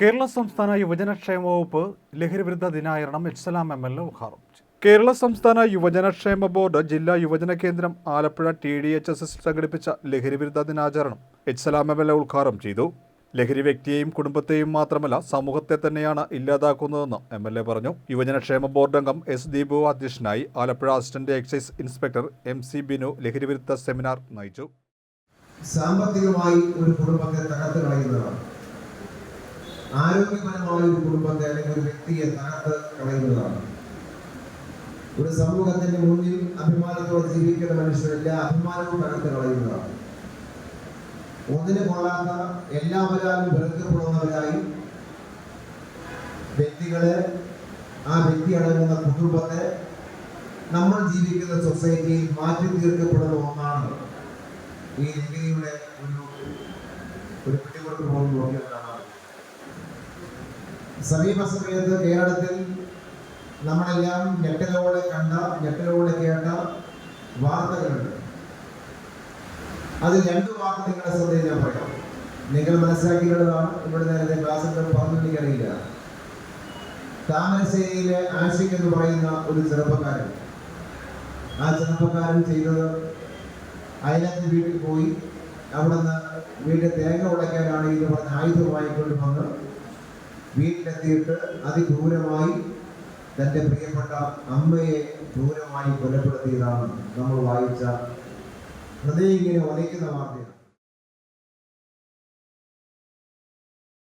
കേരള സംസ്ഥാന യുവജനക്ഷേമ വകുപ്പ് ലഹരിവിരുദ്ധ ദിനാചരണം എച്ച്സലാം എം എൽ എ ഉദ്ഘാടനം കേരള സംസ്ഥാന യുവജനക്ഷേമ ബോർഡ് ജില്ലാ യുവജന കേന്ദ്രം Alappuzha T D H S S സംഘടിപ്പിച്ച ലഹരിവിരുദ്ധ ദിനാചരണം എച്ച്സലാം എം എൽ എ ഉദ്ഘാടനം ചെയ്തു. ലഹരി വ്യക്തിയെയും കുടുംബത്തെയും മാത്രമല്ല സമൂഹത്തെ തന്നെയാണ് ഇല്ലാതാക്കുന്നതെന്ന് എം എൽ എ പറഞ്ഞു. യുവജനക്ഷേമ ബോർഡ് അംഗം എസ് ദീപു അധ്യക്ഷനായി Alappuzha assistant excise inspector M C Binu ലഹരിവിരുദ്ധ സെമിനാർ നയിച്ചു. സാമ്പത്തികമായി ഒരു കുടുംബത്തെ തകർത്ത് കളയുന്നതാണ്. ആരോഗ്യപരമായ ഒരു കുടുംബത്തെ അല്ലെങ്കിൽ ഒരു വ്യക്തിയെ തകർത്ത് കളയുന്നതാണ്. ഒരു സമൂഹത്തിന്റെ മുന്നിൽ അഭിമാനത്തോടെ ജീവിക്കുന്ന മനുഷ്യരെല്ലാ അഭിമാനവും തകർത്ത് കളയുന്നതാണ്. ഒന്നിനു കൊള്ളാത്ത എല്ലാവരാലും വെറുക്കപ്പെടുന്നവരായി വ്യക്തികളെ ആ വ്യക്തി അടങ്ങുന്ന കുടുംബത്തെ നമ്മൾ ജീവിക്കുന്ന സൊസൈറ്റിയിൽ മാറ്റി തീർക്കപ്പെടുന്ന ഒന്നാണ് ഈ രീതിയുടെ ഒരു ഒരു പിടികൊടുക്ക് പോലും നോക്കിയാൽ സമീപ സമയത്ത് കേരളത്തിൽ നമ്മളെല്ലാം ഞെട്ടലോടെ കണ്ട ഞെട്ടലോടെ കേട്ട വാർത്തകളുണ്ട്. അത് രണ്ട് വാർത്ത നിങ്ങളുടെ ശ്രദ്ധയിൽ ഞാൻ പറയാം. നിങ്ങൾ മനസ്സിലാക്കിയിട്ടുള്ളതാണ്. ഇവിടെ നേരത്തെ ക്ലാസ്സുകൾ പറഞ്ഞു എനിക്കറിയില്ല. താമരശ്ശേരിയിലെ ആഷിഖ് എന്ന് പറയുന്ന ഒരു ചെറുപ്പക്കാരൻ. ആ ചെറുപ്പക്കാരൻ ചെയ്തത് അയലത്ത് വീട്ടിൽ പോയി. അവിടുന്ന് വീട്ടിൽ തേങ്ങ ഉടയ്ക്കാനാണ് ഇത് പറഞ്ഞ ആയുധമായിക്കൊണ്ട് കൊണ്ടുവന്ന് വീട്ടിലെത്തിയിട്ട് അതിക്രൂരമായി തന്റെ പ്രിയപ്പെട്ട അമ്മയെ ക്രൂരമായി കൊലപ്പെടുത്തിയതാണ് നമ്മൾ വായിച്ച ഹൃദയം ഇങ്ങനെ ഒലയ്ക്കുന്ന വാർത്തയാണ്.